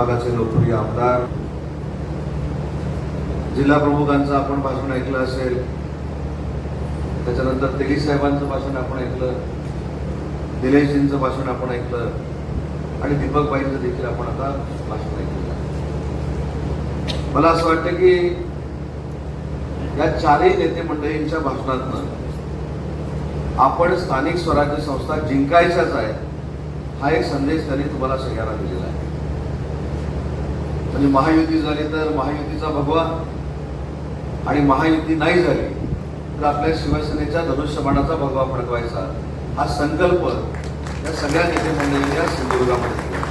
भागाचे नोकरी आमदार. जिल्हा प्रमुखांचं आपण भाषण ऐकलं असेल. त्याच्यानंतर तेली साहेबांचं भाषण आपण ऐकलं. दिलेशजींचं भाषण आपण ऐकलं. आणि दीपकबाईंचं देखील आपण आता भाषण ऐकलं. मला असं वाटतं की या चारही नेते मंडळींच्या भाषणातनं आपण स्थानिक स्वराज्य संस्था जिंकायच्याच आहे हा एक संदेश त्यांनी तुम्हाला सगळ्यांना दिलेला आहे. म्हणजे महायुती झाली तर महायुतीचा भगवा आणि महायुती नाही झाली तर आपल्या शिवसेनेच्या धनुष्यबाणाचा भगवा फडकवायचा. हा संकल्प या सगळ्या नेते मंडळींनी सिंधुदुर्गामध्ये केला.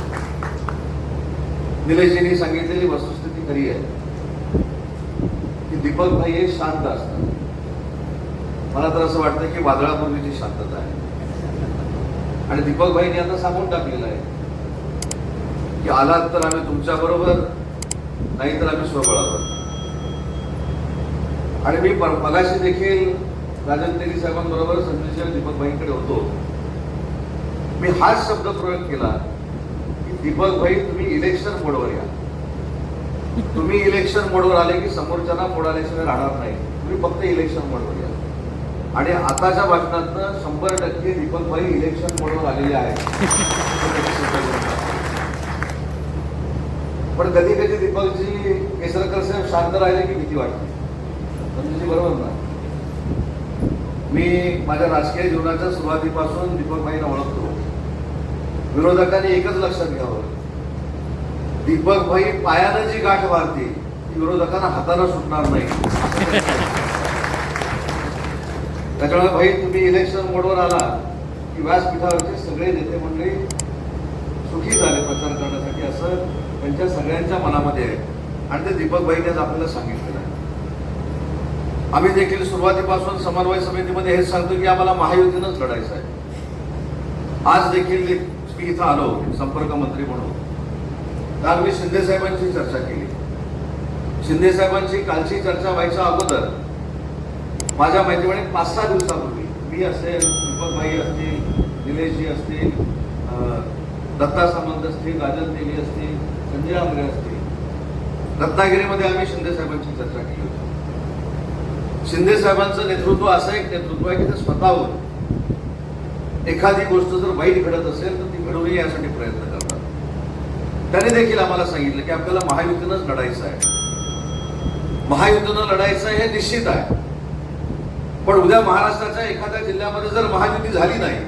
निलेशजींनी सांगितलेली वस्तुस्थिती खरी आहे. की दीपक भाई हे शांत असतात. मला तर असं वाटतं की वादळापूर्वीची शांतता आहे. आणि दीपक भाईंनी आता सांगून टाकलेलं आहे. की आलात तर आम्ही तुमच्या बरोबर नाही तर आम्ही स्वबळावर. आणि मी मगाशी देखील राजन तेली साहेबांबरोबर संजय दीपक भाईंकडे होतो. मी हाच शब्द प्रयोग केला की दीपक भाई तुम्ही इलेक्शन मोडवर या. तुम्ही इलेक्शन मोडवर आले की समोरच्यांना मोडाल्याशिवाय राहणार नाही. तुम्ही फक्त इलेक्शन मोडवर या. आणि आताच्या भाषणातनं शंभर टक्के दीपक भाई इलेक्शन मोडवर आलेले आहेत. पण कधी कधी दीपकजी केसरकर साहेब शांत राहिले की भीती वाटते. समजूची बरोबर ना मी माझ्या राजकीय जीवनाच्या सुरुवातीपासून दीपकभाईंना ओळखतो. विरोधकांनी एकच लक्षात घ्यावं. दीपक भाई पायानं जी गाठ मारते ती विरोधकांना हातानं सुटणार नाही. त्याच्यामुळे भाई तुम्ही इलेक्शन मोडवर आला की व्यासपीठावरचे सगळे नेते मंडळी सुखी झाले प्रचार करण्यासाठी असं त्यांच्या सगळ्यांच्या मनामध्ये आहे आणि ते दीपक भाईने आज आपल्याला सांगितलेलं आहे. आम्ही देखील सुरुवातीपासून समन्वय समितीमध्ये हेच सांगतो की आम्हाला महायुतीनंच लढायचं आहे. आज देखील मी इथं आलो संपर्क मंत्री म्हणून. काल मी शिंदे साहेबांची चर्चा केली. शिंदे साहेबांची कालची चर्चा व्हायच्या अगोदर माझ्या माहितीमुळे पाच सहा दिवसापूर्वी मी असेल दीपक भाई असतील निलेशजी असतील दत्ता सामंत असतील राजन देवी असतील संजय आंग्रे असतील रत्नागिरीमध्ये आम्ही शिंदे साहेबांची चर्चा केली होती. शिंदे साहेबांचं नेतृत्व असं एक नेतृत्व आहे की ते स्वतःहून एखादी गोष्ट जर वाईट घडत असेल तर ती घडू नये यासाठी प्रयत्न करतात. त्याने देखील आम्हाला सांगितलं की आपल्याला महायुतीनंच लढायचं आहे. महायुतीनं लढायचं हे निश्चित आहे. पण उद्या महाराष्ट्राच्या एखाद्या जिल्ह्यामध्ये जर महायुती झाली नाही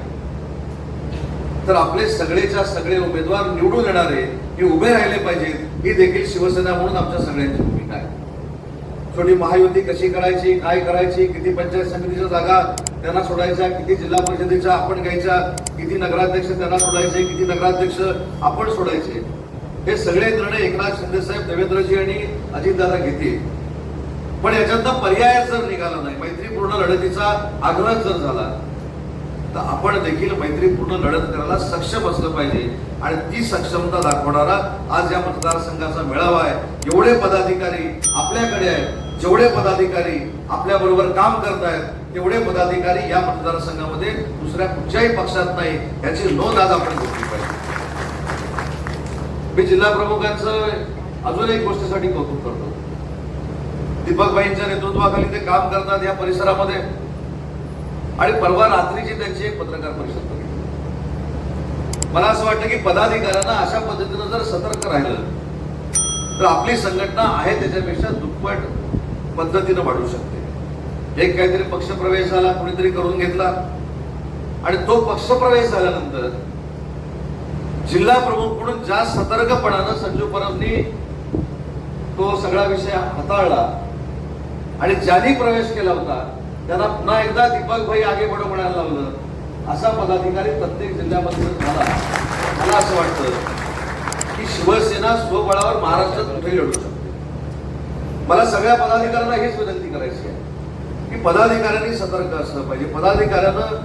तर आपले सगळेच्या सगळे उमेदवार निवडून येणारे हे उभे राहिले पाहिजेत ही देखील शिवसेना म्हणून आमच्या सगळ्यांची भूमिका आहे. छोटी महायुती कशी करायची काय करायची किती पंचायत समितीच्या जागा त्यांना सोडायच्या किती जिल्हा परिषदेच्या आपण घ्यायच्या किती नगराध्यक्ष त्यांना सोडायचे किती नगराध्यक्ष आपण सोडायचे. हे सगळे निर्णय एकनाथ शिंदेसाहेब देवेंद्रजी आणि अजितदादा घेतील. पण याच्यातनं पर्याय जर निघाला नाही मैत्रीपूर्ण लढतीचा आग्रह जर झाला तर आपण देखील मैत्रीपूर्ण लढत करायला सक्षम असलं पाहिजे. आणि ती सक्षमता दाखवणारा आज या मतदारसंघाचा मेळावा आहे. एवढे पदाधिकारी आपल्याकडे आहेत जेवढे पदाधिकारी आपल्या बरोबर काम करत आहेत तेवढे पदाधिकारी या मतदारसंघामध्ये दुसऱ्या कुठच्याही पक्षात नाही याची नोंद आज आपण घेतली पाहिजे. मी जिल्हा प्रमुखांचं अजून एक गोष्टीसाठी कौतुक करतो. दीपकबाईंच्या नेतृत्वाखाली ते काम करतात या परिसरामध्ये. आणि परवा रात्रीची त्यांची एक पत्रकार परिषद मला असं वाटतं की पदाधिकाऱ्यांना अशा पद्धतीनं जर सतर्क राहिलं तर आपली संघटना आहे त्याच्यापेक्षा दुप्पट पद्धतीनं वाढू शकते. एक काहीतरी पक्षप्रवेश झाला कुणीतरी करून घेतला आणि तो पक्षप्रवेश झाल्यानंतर जिल्हा प्रमुख म्हणून ज्या सतर्कपणानं संजू परबनी तो सगळा विषय हाताळला आणि ज्यांनी प्रवेश केला होता त्यांना पुन्हा एकदा दीपक भाई आगे बडो म्हणायला लावलं. असा पदाधिकारी प्रत्येक जिल्ह्यामध्ये झाला. मला असं वाटतं की शिवसेना स्वबळावर महाराष्ट्रात कुठेही लढू शकते मला सगळ्या पदाधिकाऱ्यांना हीच विनंती करायची आहे की पदाधिकाऱ्यांनी सतर्क असलं पाहिजे. पदाधिकाऱ्यानं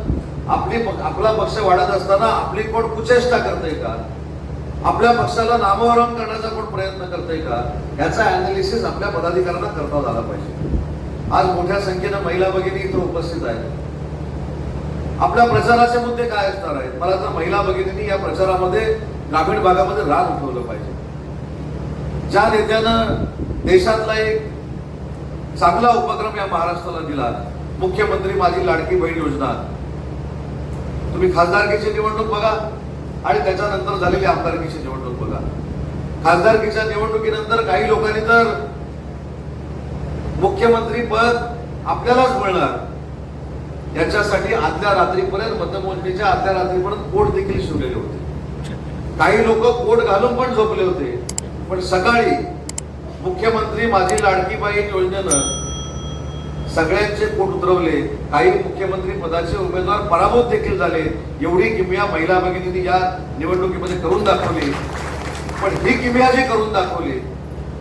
आपली प- आपला पक्ष वाढत असताना आपली कोण कुचेष्टा करते का? आपल्या पक्षाला नामवरण करण्याचा कोण प्रयत्न करते का? याचा अनालिसिस आपल्या पदाधिकाऱ्यांना करता आला पाहिजे. आज मोठ्या संख्येनं महिला भगिनी इथं उपस्थित आहेत. आपल्या प्रचाराचे मुद्दे काय असणार आहेत? मला तर महिला भगिनींनी या प्रचारामध्ये ग्रामीण भागामध्ये राग उठवलं पाहिजे. ज्या नेत्यानं देशातला एक चांगला उपक्रम या महाराष्ट्राला दिला मुख्यमंत्री माझी लाडकी बहीण योजना. तुम्ही खासदारकीची निवडणूक बघा आणि त्याच्यानंतर झालेली आमदारकीची निवडणूक बघा. खासदारकीच्या निवडणुकीनंतर काही लोकांनी तर मुख्यमंत्री पद आपल्यालाच मिळणार. याच्यासाठी आदल्या रात्रीपर्यंत मतमोजणीच्या आदल्या रात्रीपर्यंत कोट देखील शिवलेले होते. काही लोक कोट घालून पण झोपले होते. पण सकाळी मुख्यमंत्री माझी लाडकी बहीण योजनेनं सगळ्यांचे कोट उतरवले. काही मुख्यमंत्री पदाचे उमेदवार पराभूत देखील झाले. एवढी किमया महिला भगिनींनी या निवडणुकीमध्ये करून दाखवली. पण ही किमया जी करून दाखवली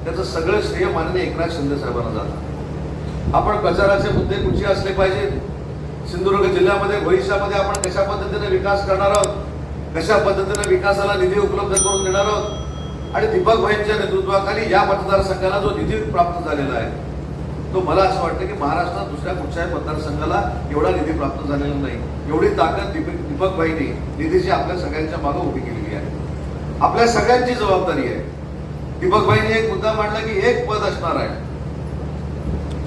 त्याचं सगळं श्रेय माननीय एकनाथ शिंदे साहेबांना जातं. आपण प्रचाराचे मुद्दे कुठचे असले पाहिजेत सिंधुदुर्ग जिल्ह्यामध्ये भविष्यामध्ये आपण कशा पद्धतीने विकास करणार आहोत? कशा पद्धतीने विकासाला निधी उपलब्ध करून देणार आहोत? आणि दीपक भाईंच्या नेतृत्वाखाली या मतदारसंघाला जो निधी प्राप्त झालेला आहे तो मला असं वाटतं की महाराष्ट्रात दुसऱ्या कुठच्याही मतदारसंघाला एवढा निधी प्राप्त झालेला नाही. एवढी ताकद दीपक दीपक निधीची आपल्या सगळ्यांच्या मागे उभी केलेली आहे. आपल्या सगळ्यांची जबाबदारी आहे. दीपकबाईंनी एक मुद्दा मांडला की एक पद असणार आहे.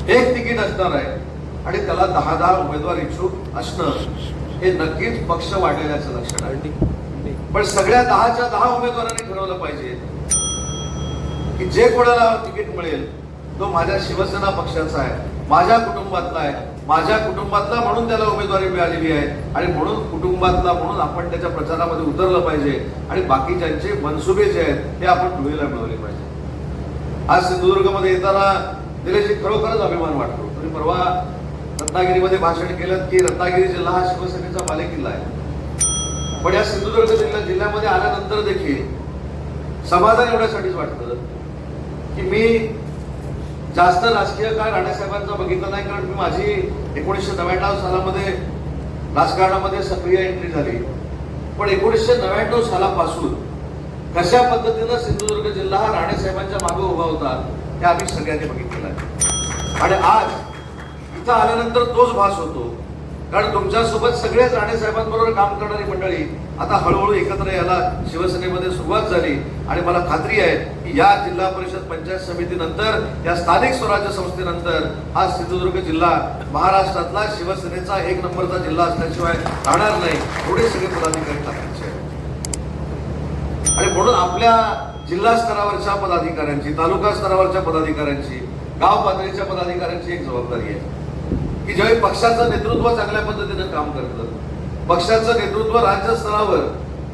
एक तिकीट असणार आहे. आणि त्याला दहा दहा उमेदवार इच्छुक असणं हे नक्कीच पक्ष वाढलेल्याचं लक्षण आहे. पण सगळ्या दहाच्या दहा उमेदवारांनी ठरवलं पाहिजे की जे कोणाला तिकीट मिळेल तो माझ्या शिवसेना पक्षाचा आहे माझ्या कुटुंबातला आहे. माझ्या कुटुंबातला म्हणून त्याला उमेदवारी मिळालेली आहे. आणि म्हणून कुटुंबातला म्हणून आपण त्याच्या प्रचारामध्ये उतरलं पाहिजे. आणि बाकीच्यांचे मनसुबे जे आहेत ते आपण डोळीला मिळवले पाहिजे. आज सिंधुदुर्गमध्ये येताना दिल्याशी खरोखरच अभिमान वाटतो. तुम्ही परवा रत्नागिरीमध्ये भाषण केलं की रत्नागिरी जिल्हा हा शिवसेनेचा बालेकिल्ला आहे. पण या सिंधुदुर्ग जिल्हा जिल्ह्यामध्ये आल्यानंतर देखील समाधान एवढ्यासाठीच वाटतं की मी जास्त राजकीय काळ राणेसाहेबांचा बघितला नाही कारण मी माझी एकोणीसशे नव्याण्णव सालामध्ये राजकारणामध्ये सक्रिय एंट्री झाली. पण एकोणीसशे नव्याण्णव सालापासून कशा पद्धतीनं सिंधुदुर्ग जिल्हा हा राणेसाहेबांच्या मागे उभा होता हे आम्ही सगळ्यांनी बघितलं. आणि आज इथं आल्यानंतर तोच भास होतो. कारण तुमच्यासोबत सगळेच राणेसाहेबांबरोबर काम करणारी मंडळी आता हळूहळू एकत्र यायला शिवसेनेमध्ये सुरुवात झाली. आणि मला खात्री आहे की या जिल्हा परिषद पंचायत समितीनंतर या स्थानिक स्वराज्य संस्थेनंतर हा सिंधुदुर्ग जिल्हा महाराष्ट्रातला शिवसेनेचा एक नंबरचा जिल्हा असल्याशिवाय राहणार नाही थोडे सगळे पदाधिकारी टाकायचे आणि म्हणून आपल्या जिल्हा स्तरावरच्या पदाधिकाऱ्यांची तालुका स्तरावरच्या पदाधिकाऱ्यांची गाव पातळीच्या पदाधिकाऱ्यांची एक जबाबदारी आहे. की ज्यावेळी पक्षाचं नेतृत्व चांगल्या पद्धतीने काम करतं पक्षाचं नेतृत्व राज्य स्तरावर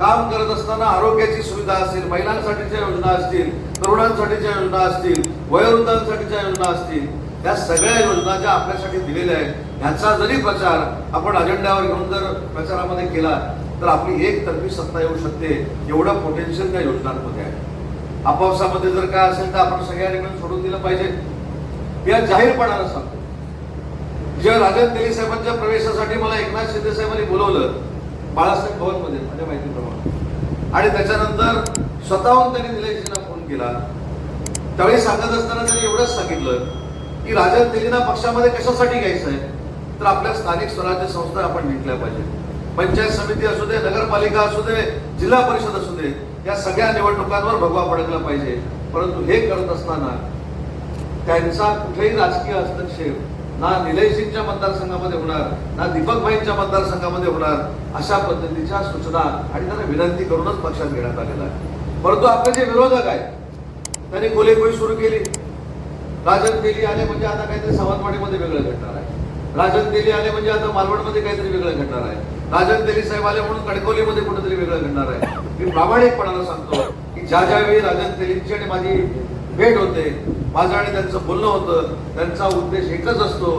काम करत असताना आरोग्याची सुविधा असेल महिलांसाठीच्या योजना असतील तरुणांसाठीच्या योजना असतील वयोवृद्धांसाठीच्या योजना असतील त्या सगळ्या योजना ज्या आपल्यासाठी दिलेल्या आहेत ह्याचा जरी प्रचार आपण अजेंड्यावर घेऊन जर प्रचारामध्ये केला तर आपली एक तर्फी सत्ता येऊ शकते एवढं पोटेन्शियल त्या योजनांमध्ये आहे. आपापसामध्ये जर काय असेल तर आपण सगळ्यांनी मिळून सोडून दिलं पाहिजे. या जाहीरपणानं सांगतो. जेव्हा राजन तेली साहेबांच्या प्रवेशासाठी मला एकनाथ शिंदे साहेबांनी बोलवलं बाळासाहेब भवनमध्ये माझ्या माहितीप्रमाणे. आणि त्याच्यानंतर स्वतःहून त्यांनी निलेशजींना फोन केला. त्यावेळी सांगत असताना त्यांनी एवढंच सांगितलं की राजन तेलींना पक्षामध्ये कशासाठी घ्यायचं आहे? तर आपल्या स्थानिक स्वराज्य संस्था आपण जिंकल्या पाहिजे पंचायत समिती असू दे नगरपालिका असू दे जिल्हा परिषद असू दे या सगळ्या निवडणुकांवर भगवा पडकला पाहिजे. परंतु हे करत असताना त्यांचा कुठेही राजकीय हस्तक्षेप ना निलयसिंगच्या मतदारसंघामध्ये होणार ना दीपकभाईंच्या मतदारसंघामध्ये होणार अशा पद्धतीच्या सूचना आणि त्यांना विनंती करूनच पक्षात घेण्यात आलेला आहे. परंतु आपले जे विरोधक आहेत त्यांनी गोलेगोळी सुरू केली. राजन तेली आले म्हणजे आता काहीतरी सावंतवाडीमध्ये वेगळं घडणार आहे. राजन तेली आले म्हणजे आता मालवणमध्ये काहीतरी वेगळं घडणार आहे. राजन तेली साहेब आले म्हणून कणकवलीमध्ये कुठेतरी वेगळं घडणार आहे. मी प्रामाणिकपणाला सांगतो की ज्या ज्यावेळी राजन तेलींची आणि माझी भेट होते. माझं आणि त्यांचं बोलणं होतं. त्यांचा उद्देश एकच असतो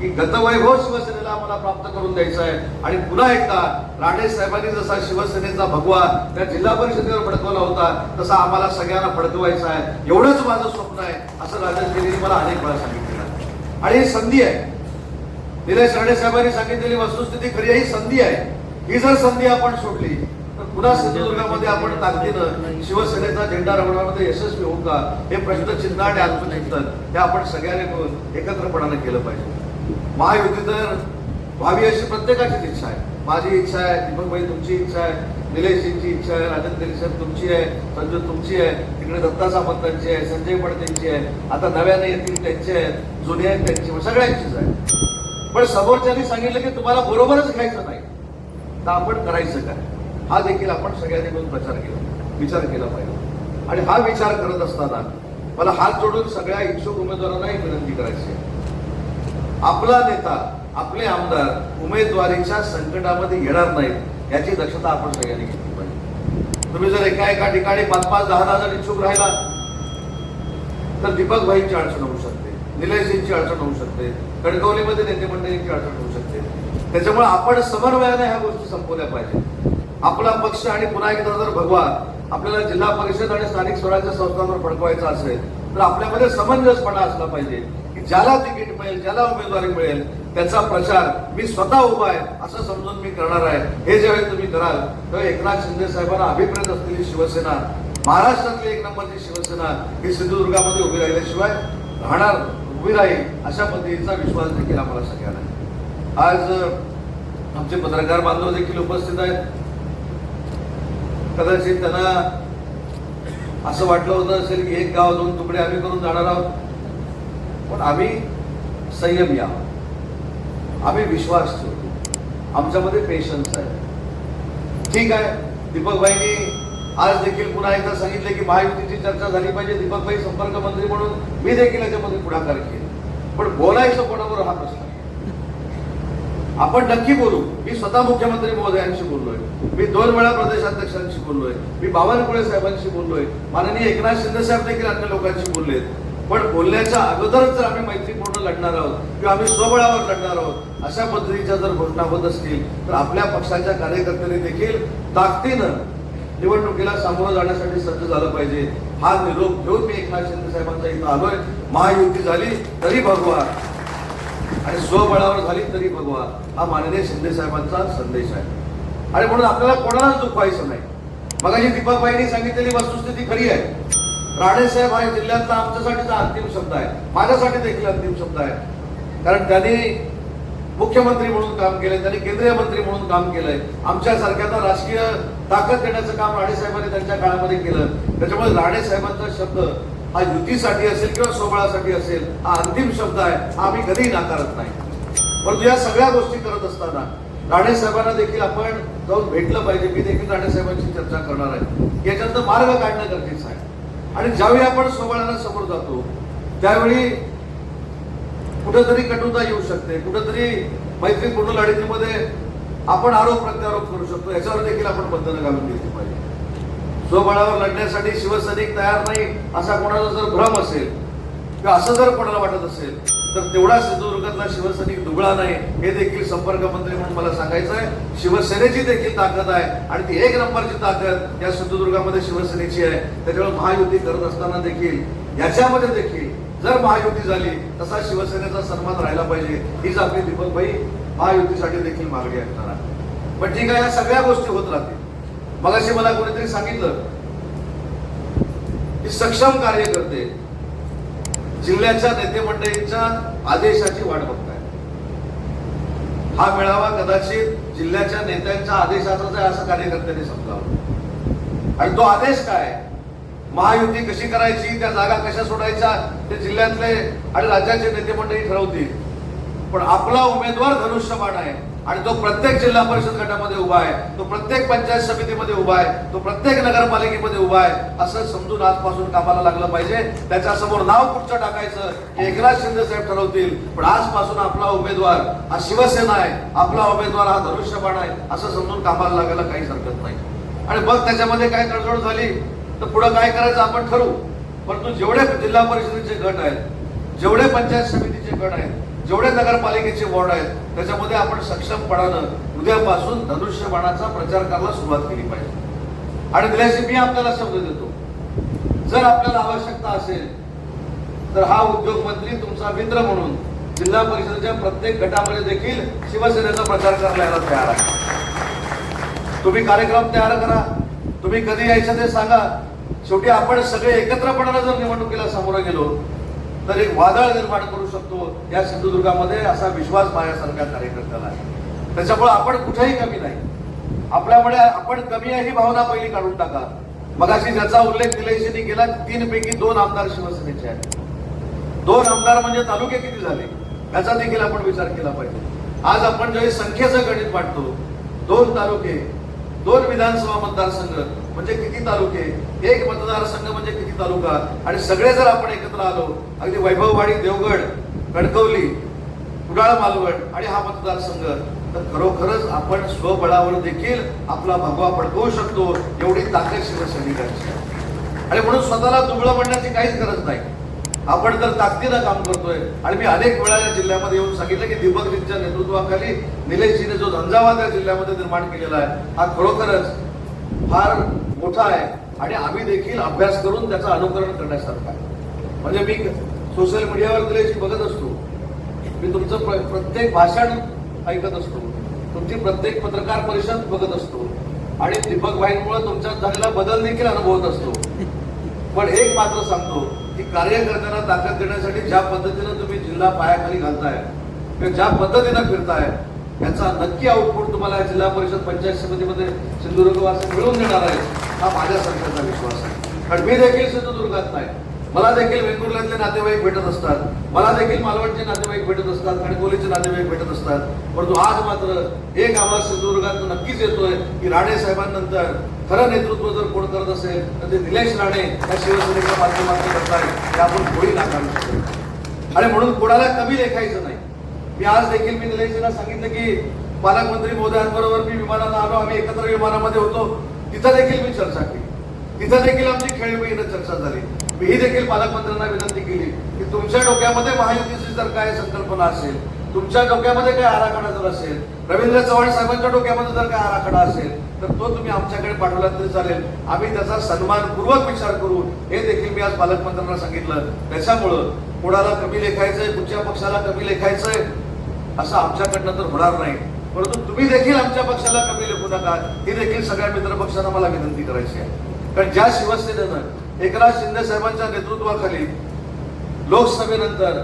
की गतवैभव शिवसेनेला आम्हाला प्राप्त करून द्यायचा आहे. आणि पुन्हा एकदा राणे साहेबांनी जसा शिवसेनेचा भगवा त्या जिल्हा परिषदेवर फडकवला होता तसा आम्हाला सगळ्यांना फडकवायचा आहे. एवढंच माझं स्वप्न आहे असं राजन तेलींनी मला अनेक वेळा सांगितलेलं आणि ही संधी आहे. निलेश राणे साहेबांनी सांगितलेली वस्तुस्थिती खरी आहे, ही संधी आहे. ही जर संधी आपण सोडली पुन्हा सिंधुदुर्गामध्ये आपण ताकदीनं शिवसेनेचा झेंडा रवण्यामध्ये यशस्वी होऊ का? हे प्रश्नचिन्ह आणि आत्मचिंतन हे आपण सगळ्यांनी मिळून एकत्रपणाने केलं पाहिजे. महायुती तर व्हावी अशी प्रत्येकाचीच इच्छा आहे. माझी इच्छा आहे दीपकभाई तुमची इच्छा आहे निलेशजींची इच्छा आहे राजन तेली साहेब तुमची आहे संजू तुमची आहे तिकडे दत्ता सामंतांची आहे संजय पडतेंची आहे आता नव्याने येतील त्यांचे आहेत जुने आहेत त्यांची सगळ्यांचीच आहे. पण समोरच्यांनी सांगितलं की तुम्हाला बरोबरच घ्यायचं नाही. तर आपण करायचं काय? हा देखील आपण सगळ्यांनी मिळून प्रचार केला. विचार केला पाहिजे. आणि हा विचार करत असताना मला हात जोडून सगळ्या इच्छुक उमेदवारांना एक विनंती करायची आहे. आपला नेता आपले आमदार उमेदवारीच्या संकटामध्ये येणार नाहीत याची दक्षता आपण सगळ्यांनी घेतली पाहिजे. तुम्ही जर एका एका ठिकाणी पाच पाच दहा दहा जण इच्छुक राहिला तर दीपक भाईंची अडचण होऊ शकते निलयसिंगची अडचण होऊ शकते कणकवलीमध्ये नेते मंडळींची अडचण होऊ शकते. त्याच्यामुळे आपण समन्वयाने ह्या गोष्टी संपवल्या पाहिजे आपला पक्ष आणि पुन्हा एकदा जर भगवा आपल्याला जिल्हा परिषद आणि स्थानिक स्वराज्य संस्थांवर फडकवायचा असेल तर आपल्यामध्ये समंजसपणा असला पाहिजे की ज्याला तिकीट मिळेल ज्याला उमेदवारी मिळेल त्याचा प्रचार मी स्वतः उभा आहे असं समजून मी करणार आहे हे ज्यावेळी तुम्ही कराल तेव्हा एकनाथ शिंदे साहेबांना अभिप्रेत असलेली शिवसेना महाराष्ट्रातली एक नंबरची शिवसेना ही सिंधुदुर्गामध्ये उभी राहिल्याशिवाय राहणार उभी राहील अशा पद्धतीचा विश्वास देखील आम्हाला सगळ्यांना आहे. आज आमचे पत्रकार बांधव देखील उपस्थित आहेत कदाचित त्यांना असं वाटलं होतं असेल की एक गाव दोन तुकडे आम्ही करून जाणार आहोत. पण आम्ही संयम या आम्ही विश्वास ठेवतो आमच्यामध्ये पेशन्स आहे. ठीक आहे दीपकभाईंनी आज देखील पुन्हा एकदा सांगितले की महायुतीची चर्चा झाली पाहिजे. दीपकभाई संपर्क मंत्री म्हणून मी देखील याच्यामध्ये पुढाकार केला पण बोलायचं कोणावर हा प्रश्न आपण नक्की बोलू. मी स्वतः मुख्यमंत्री महोदयांशी बोललोय. मी दोन वेळा प्रदेशाध्यक्षांशी बोललोय. मी बावनकुळे साहेबांशी बोललोय. माननीय एकनाथ शिंदे साहेब देखील अन्य लोकांशी बोललेत. पण बोलण्याच्या अगोदरच जर आम्ही मैत्रीपूर्ण लढणार आहोत किंवा आम्ही स्वबळावर लढणार आहोत अशा पद्धतीच्या जर घोषणा होत असतील तर आपल्या पक्षाच्या कार्यकर्त्यांनी देखील ताकदीनं निवडणुकीला सामोरं जाण्यासाठी सज्ज झालं पाहिजे. हा निरोप घेऊन मी एकनाथ शिंदे साहेबांच्या इथं आलोय. महायुती झाली तरी भगवा. आणि स्वबळावर झाली तरी भगवा. हा माननीय शिंदे साहेबांचा संदेश आहे. आणि म्हणून आपल्याला कोणालाच दुखवायचं नाही. मग जी दीपाबाईंनी सांगितलेली वस्तुस्थिती खरी आहे. राणे साहेब हा जिल्ह्यातला आमच्यासाठीचा अंतिम शब्द आहे. माझ्यासाठी देखील अंतिम शब्द आहे. कारण त्यांनी मुख्यमंत्री म्हणून काम केलंय त्यांनी केंद्रीय मंत्री म्हणून काम केलंय. आमच्या सारख्यांना राजकीय ताकद देण्याचं काम राणे साहेबांनी त्यांच्या काळामध्ये केलं. त्याच्यामुळे राणे साहेबांचा शब्द हा युतीसाठी असेल किंवा सोबळासाठी असेल हा अंतिम शब्द आहे. हा आम्ही कधीही नाकारत नाही. परंतु या सगळ्या गोष्टी करत असताना राणे साहेबांना देखील आपण जाऊन भेटलं पाहिजे. मी देखील राणे साहेबांची चर्चा करणार आहे. याच्यात मार्ग काढणं गरजेचं आहे. आणि ज्यावेळी आपण सोहळ्याला समोर जातो त्यावेळी कुठेतरी कटुता येऊ शकते. कुठेतरी मैत्रीपूर्ण लढतीमध्ये आपण आरोप प्रत्यारोप करू शकतो. याच्यावर देखील आपण बंधनं घालून घेतली पाहिजे. स्वबळावर लढण्यासाठी शिवसैनिक तयार नाही असा कोणाचा जर भ्रम असेल किंवा असं जर कोणाला वाटत असेल तर तेवढा सिंधुदुर्गातला शिवसैनिक दुबळा नाही हे देखील संपर्क मंत्री म्हणून मला सांगायचं आहे शिवसेनेची देखील ताकद आहे आणि ती एक नंबरची ताकद या सिंधुदुर्गामध्ये शिवसेनेची आहे. त्याच्यामुळे महायुती करत असताना देखील याच्यामध्ये देखील जर महायुती झाली तसा शिवसेनेचा सन्मान राहिला पाहिजे. हीच आपली दीपकभाई महायुतीसाठी देखील मागणी असणार आहे. पण ठीक आहे या सगळ्या गोष्टी होत राहतील. मगाशी मला कोणीतरी सांगितलं की सक्षम कार्यकर्ते जिल्ह्याच्या नेते मंडळींच्या आदेशाची वाट बघताय. हा मेळावा कदाचित जिल्ह्याच्या नेत्यांच्या आदेशाचाच आहे असं कार्यकर्त्यांनी समजावं आणि तो आदेश काय? महायुती कशी करायची? त्या जागा कशा सोडायच्या? ते जिल्ह्यातले आणि राज्याचे नेते मंडळी ठरवतील. पण आपला उमेदवार धनुष्यबाण आहे. आणि तो प्रत्येक जिल्हा परिषद गटामध्ये उभा आहे तो प्रत्येक पंचायत समितीमध्ये उभा आहे तो प्रत्येक नगरपालिकेमध्ये उभा आहे असं समजून आजपासून कामाला लागलं पाहिजे. त्याच्यासमोर नाव कुठचं टाकायचं हे एकनाथ शिंदे साहेब ठरवतील. पण आजपासून आपला उमेदवार हा शिवसेना आहे आपला उमेदवार हा धनुष्यबाण आहे असं समजून कामाला लागायला काहीच हरकत नाही. आणि मग त्याच्यामध्ये काय तडजोड झाली तर पुढं काय करायचं आपण ठरवू. परंतु जेवढे जिल्हा परिषदेचे गट आहेत जेवढे पंचायत समितीचे गट आहेत जेवढे नगरपालिकेचे वॉर्ड आहेत त्याच्यामध्ये आपण सक्षमपणानं उद्यापासून धनुष्यबाणाचा प्रचार करायला सुरुवात केली पाहिजे. आणि दिल्याशी मी आपल्याला शब्द देतो. जर आपल्याला आवश्यकता असेल तर हा उद्योगमंत्री तुमचा मित्र म्हणून जिल्हा परिषदेच्या प्रत्येक गटामध्ये देखील शिवसेनेचा प्रचार करायला तयार आहे. तुम्ही कार्यक्रम तयार करा. तुम्ही कधी यायचं ते सांगा. शेवटी आपण सगळे एकत्रपणाला जर निवडणुकीला सामोरं गेलो तर एक वादळ निर्माण करू शकतो या सिंधुदुर्गामध्ये असा विश्वास माझ्यासारख्या कार्यकर्त्याला आहे. त्याच्यामुळे आपण कुठेही कमी नाही. आपल्यामुळे आपण कमी आहे ही भावना पहिली काढून टाका. मगाशी ज्याचा उल्लेख निलेशनी केला तीन पैकी दोन आमदार शिवसेनेचे आहेत. दोन आमदार म्हणजे तालुके किती झाले? याचा देखील आपण विचार केला पाहिजे. आज आपण ज्यावेळी संख्येचं गणित वाटतो दोन तालुके दोन विधानसभा मतदारसंघ म्हणजे किती तालुके? एक मतदारसंघ म्हणजे किती तालुका? आणि सगळे जर आपण एकत्र आलो अगदी वैभववाडी देवगड कणकवली कुडाळ मालवण आणि हा मतदारसंघ तर खरोखरच आपण स्वबळावर देखील आपला भगवा पडकवू शकतो एवढी ताकद शिवसैनिकांची. आणि म्हणून स्वतःला दुबळं म्हणण्याची काहीच गरज नाही. आपण तर ताकदीनं काम करतोय. आणि मी अनेक वेळा या जिल्ह्यामध्ये येऊन सांगितलं की दीपकजींच्या नेतृत्वाखाली निलेशजीने जो झंझावात या जिल्ह्यामध्ये निर्माण केलेला आहे हा खरोखरच फार मोठा आहे. आणि आम्ही देखील अभ्यास करून त्याचं अनुकरण करण्यासारखं आहे. म्हणजे मी सोशल मीडियावर बघत असतो मी तुमचं प्र- प्रत्येक भाषण ऐकत असतो. तुमची प्रत्येक पत्रकार परिषद बघत असतो. आणि दीपक भाईंमुळे तुमच्यात झालेला बदल देखील अनुभवत असतो. पण एक मात्र सांगतो की कार्यकर्त्यांना ताकद देण्यासाठी ज्या पद्धतीनं तुम्ही जिल्हा पायाखाली घालताय किंवा ज्या पद्धतीनं फिरताय याचा नक्की आउटपुट तुम्हाला जिल्हा परिषद पंचायत समितीमध्ये सिंधुदुर्गवासी मिळवून देणार आहे. हा माझ्या सरकारचा विश्वास आहे. कारण मी देखील सिंधुदुर्गात नाही. मला देखील वेंगुर्ल्यातले नातेवाईक भेटत असतात. मला देखील मालवणचे नातेवाईक भेटत असतात. कणकोलीचे नातेवाईक भेटत असतात. परंतु आज मात्र एक आवाज सिंधुदुर्गात नक्कीच येतोय की राणे साहेबांनंतर खरं नेतृत्व जर कोण करत असेल तर ते निलेश राणे या शिवसेनेच्या माध्यमातून करतायत हे आपण थोडी नाकारू शकतो आणि म्हणून कोणाला कमी लेखायचं नाही. मी आज देखील मी निलेशजींना सांगितलं की पालकमंत्री मोदयांबरोबर मी विमानाला आलो. आम्ही एकत्र विमानामध्ये होतो. तिथं देखील मी चर्चा केली. तिथं देखील आमची खेळीमेळीनं चर्चा झाली. मीही देखील पालकमंत्र्यांना विनंती केली की तुमच्या डोक्यामध्ये महायुतीची जर काय संकल्पना असेल तुमच्या डोक्यामध्ये काय आराखडा जर असेल रवींद्र चव्हाण साहेबांच्या डोक्यामध्ये जर काय आराखडा असेल तर तो तुम्ही आमच्याकडे पाठवला तरी चालेल. आम्ही त्याचा सन्मानपूर्वक विचार करू हे देखील मी आज पालकमंत्र्यांना सांगितलं. त्याच्यामुळं कोणाला कमी लेखायचंय कुठच्या पक्षाला कमी लेखायचंय असं आमच्याकडनं तर होणार नाही. परंतु तुम्ही देखील आमच्या पक्षाला कमी लेखू नका ही देखील सगळ्या मित्र पक्षांना मला विनंती करायची आहे. कारण ज्या शिवसेनेनं एकनाथ शिंदे साहेबांच्या नेतृत्वाखाली लोकसभेनंतर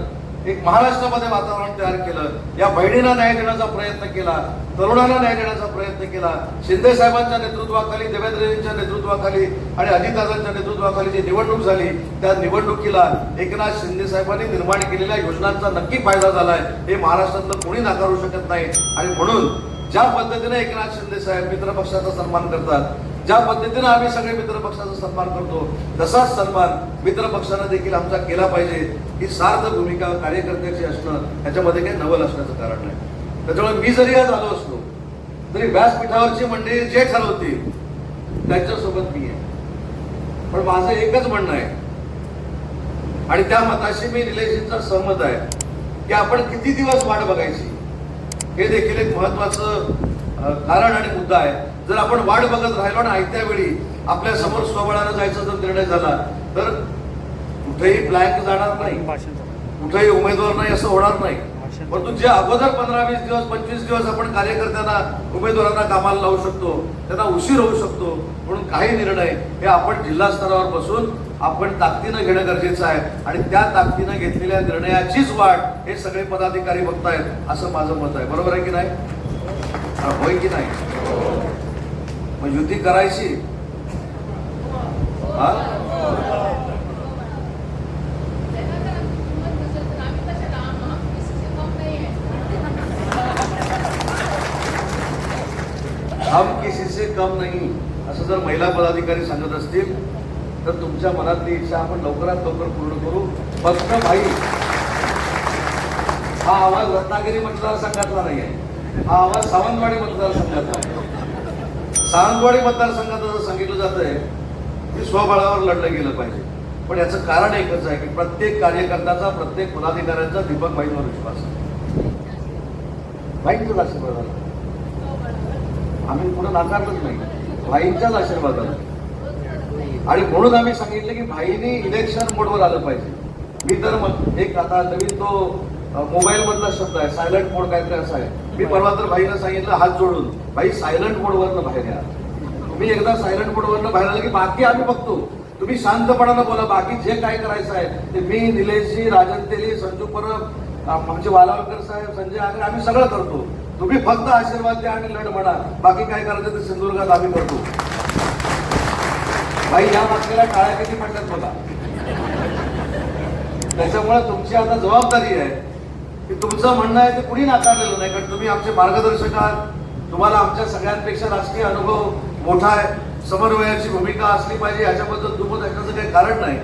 एक महाराष्ट्रामध्ये वातावरण तयार केलं या बहिणींना न्याय देण्याचा प्रयत्न केला तरुणांना न्याय देण्याचा प्रयत्न केला शिंदे साहेबांच्या नेतृत्वाखाली देवेंद्रजींच्या नेतृत्वाखाली आणि अजितदादांच्या नेतृत्वाखाली जी निवडणूक झाली त्या निवडणुकीला एकनाथ शिंदे साहेबांनी निर्माण केलेल्या योजनांचा नक्की फायदा झालाय. हे महाराष्ट्रातलं कोणी नाकारू शकत नाही. आणि म्हणून ज्या पद्धतीने एकनाथ शिंदे साहेब मित्रपक्षाचा सन्मान करतात ज्या पद्धतीनं आम्ही सगळे मित्र पक्षाचा सन्मान करतो तसाच सन्मान मित्र पक्षानं देखील आमचा केला पाहिजे. ही सार्थ भूमिका कार्यकर्त्याची असणं याच्यामध्ये काही नवल असण्याचं कारण नाही. त्याच्यामुळे मी जरी आज आलो असलो तरी व्यासपीठावरची मंडळी जे ठरवतील त्यांच्यासोबत मी आहे. पण माझं एकच म्हणणं आहे आणि त्या मताशी मी रिलेशनचा सहमत आहे की आपण किती दिवस वाट बघायची? हे देखील एक महत्वाचं कारण आणि मुद्दा आहे. जर आपण वाट बघत राहिलो आणि आयत्या वेळी आपल्यासमोर स्वबळानं जायचा जर निर्णय झाला तर कुठेही ब्लँक जाणार नाही. कुठेही उमेदवार नाही असं होणार नाही. परंतु जे अगोदर पंधरा वीस दिवस पंचवीस दिवस आपण कार्यकर्त्यांना उमेदवारांना कामाला लावू शकतो त्यांना उशीर होऊ शकतो म्हणून काही निर्णय हे आपण जिल्हा स्तरावर बसून आपण ताकदीनं घेणं गरजेचं आहे. आणि त्या ताकदीनं घेतलेल्या निर्णयाचीच वाट हे सगळे पदाधिकारी बघतायत असं माझं मत आहे. बरोबर आहे की नाही? होय की नाही? मग युती करायची? हा? हम किसी से कम नाही। असं जर महिला पदाधिकारी सांगत असतील तर तुमच्या मनातली इच्छा आपण लवकरात लवकर पूर्ण करू. फक्त भाई हा आवाज रत्नागिरी मतदारसंघातला नाही आहे हा आवाज सावंतवाडी मतदारसंघातला आहे. सावंतवाडी मतदारसंघात असं सांगितलं जात आहे की स्वबळावर लढलं गेलं पाहिजे. पण याचं कारण एकच आहे की प्रत्येक कार्यकर्त्याचा प्रत्येक पदाधिकाऱ्यांचा दीपक भाईंवर विश्वास आहे. भाईंचाच आशीर्वाद आला आम्ही पुढे नाकारलंच नाही. भाईंच्याच आशीर्वादाला आणि म्हणून आम्ही सांगितलं की भाईनी इलेक्शन मोडवर आलं पाहिजे. मी तर मग एक आता नवीन तो मोबाईल मधला शब्द आहे. सायलंट मोड काहीतरी असा आहे. मी परवा तर भाईला सांगितलं हात जोडून भाई सायलंट मोडवरनं बाहेर या. तुम्ही एकदा सायलंट मोडवरनं बाहेर आलं की बाकी आम्ही बघतो. तुम्ही शांतपणानं बोला बाकी जे काय करायचं आहे ते मी निलेशजी राजन तेली संजू परब आमचे वालावकर साहेब संजय आगरे आम्ही सगळं करतो. तुम्ही फक्त आशीर्वाद द्या आणि लढ म्हणा. बाकी काय करायचं ते सिंधुदुर्गात आम्ही करतो. भाई या बातमीला टाळ्या किती म्हणतात बघा. त्याच्यामुळे तुमची आता जबाबदारी आहे. की तुमचं म्हणणं आहे ते कुणी नाकारलेलं नाही कारण तुम्ही आमचे मार्गदर्शक आहात. तुम्हाला आमच्या सगळ्यांपेक्षा राजकीय अनुभव मोठा आहे. समन्वयाची भूमिका असली पाहिजे याच्याबद्दल दुमत ऐकण्याचं काही कारण नाही.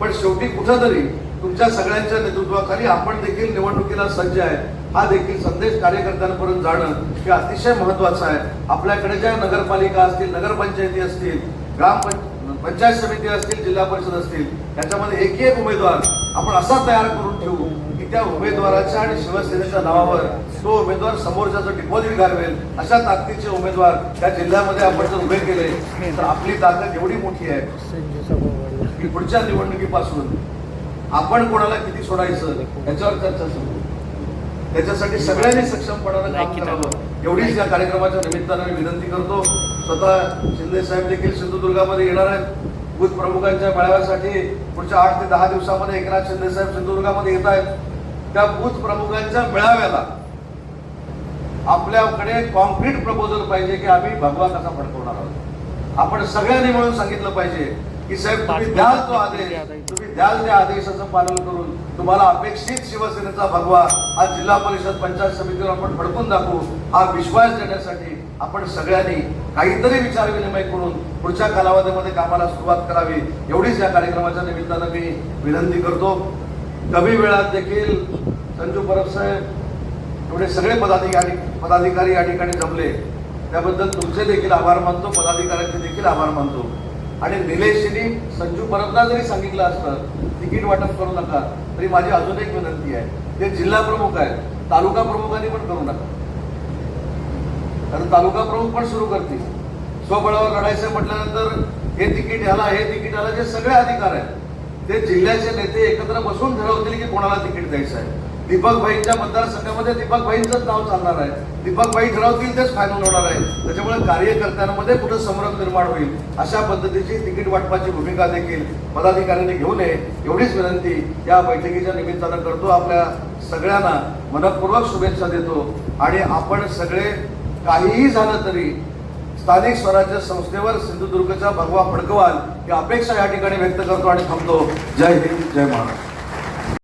पण शेवटी कुठंतरी तुमच्या सगळ्यांच्या नेतृत्वाखाली आपण देखील निवडणुकीला सज्ज आहे. हा देखील संदेश कार्यकर्त्यांपर्यंत जाणं हे अतिशय महत्वाचं आहे. आपल्याकडे ज्या नगरपालिका असतील नगरपंचायती असतील ग्रामपंच पंचायत समिती असतील जिल्हा परिषद असतील त्याच्यामध्ये एक एक उमेदवार आपण असा तयार करून ठेवू त्या उमेदवाराच्या आणि शिवसेनेच्या नावावर तो उमेदवार समोरच्याचं डिपॉझिट घालवेल अशा ताकदीचे उमेदवार त्या जिल्ह्यामध्ये आपण जर उभे केले तर आपली ताकद एवढी मोठी आहे की पुढच्या निवडणुकीपासून आपण कोणाला किती सोडायचं याच्यावर चर्चा सुरू. त्याच्यासाठी सगळ्यांनी सक्षमपणानं काम करावं. एवढीच या कार्यक्रमाच्या निमित्तानं मी विनंती करतो. स्वतः शिंदे साहेब देखील सिंधुदुर्गामध्ये येणार आहेत. बूथ प्रमुखांच्या मेळाव्यासाठी पुढच्या आठ ते दहा दिवसामध्ये एकनाथ शिंदे साहेब सिंधुदुर्गामध्ये येत आहेत. त्या बूथ प्रमुखांच्या मेळाव्याला आपल्याकडे कॉन्क्रीट प्रपोजल पाहिजे की आम्ही भगवा कसा फडकवणार आहोत? आपण सगळ्यांनी मिळून सांगितलं पाहिजे की साहेब तुम्ही द्याल तो आदेश तुम्ही द्याल त्या आदेशाचं पालन करून तुम्हाला अपेक्षित शिवसेनेचा भगवा हा जिल्हा परिषद पंचायत समितीवर आपण फडकून दाखवू हा विश्वास देण्यासाठी आपण सगळ्यांनी काहीतरी विचार विनिमय करून पुढच्या कालावधीमध्ये कामाला सुरुवात करावी एवढीच या कार्यक्रमाच्या निमित्तानं मी विनंती करतो. कमी वेळात देखील संजू परब साहेब एवढे सगळे पदाधिकारी पदाधिकारी या ठिकाणी जमले. त्याबद्दल तुमचे देखील आभार मानतो पदाधिकाऱ्यांचे देखील आभार मानतो. आणि निलेशनी संजू परबना जरी सांगितलं असतं तिकीट वाटप करू नका तरी माझी अजून एक विनंती आहे. ते जिल्हा प्रमुख आहेत. तालुका प्रमुखांनी पण करू नका. कारण तालुका प्रमुख पण सुरू करतील. स्वबळावर लढायचं म्हटल्यानंतर हे तिकीट ह्याला हे तिकीट ह्याला जे सगळे अधिकार आहेत ते जिल्ह्याचे नेते एकत्र बसून ठरवतील की कोणाला तिकीट द्यायचं आहे. दीपक भाईंच्या मतदारसंघामध्ये दीपक भाईंचंच नाव चालणार आहे. दीपक भाई ठरवतील तेच फायनल होणार आहे. त्याच्यामुळे कार्यकर्त्यांमध्ये कुठं संभ्रम निर्माण होईल अशा पद्धतीची तिकीट वाटपाची भूमिका देखील पदाधिकाऱ्यांनी घेऊ नये. एवढीच विनंती या बैठकीच्या निमित्तानं करतो. आपल्या सगळ्यांना मनपूर्वक शुभेच्छा देतो. आणि आपण सगळे काहीही झालं तरी स्थानिक स्वराज्य संस्थेवर सिंधुदुर्गचा भगवा फडकवाल ही अपेक्षा या ठिकाणी व्यक्त करतो आणि थांबतो. जय हिंद जय महाराष्ट्र.